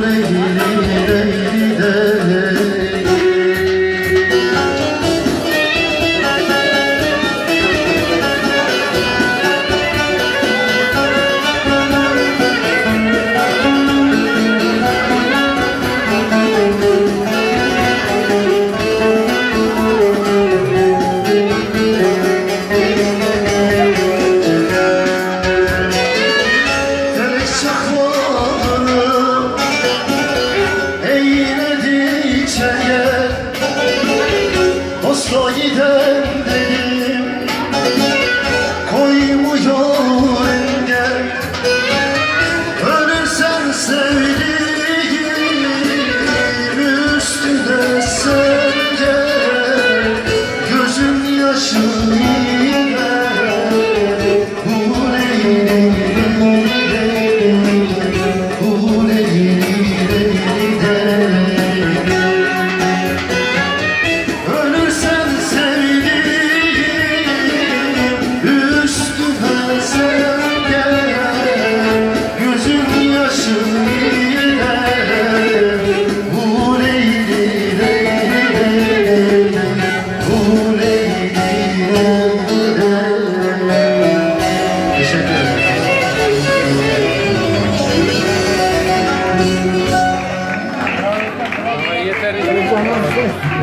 lady yol engel Ölürsen sevdiğim üstüne sen gel. ederiz.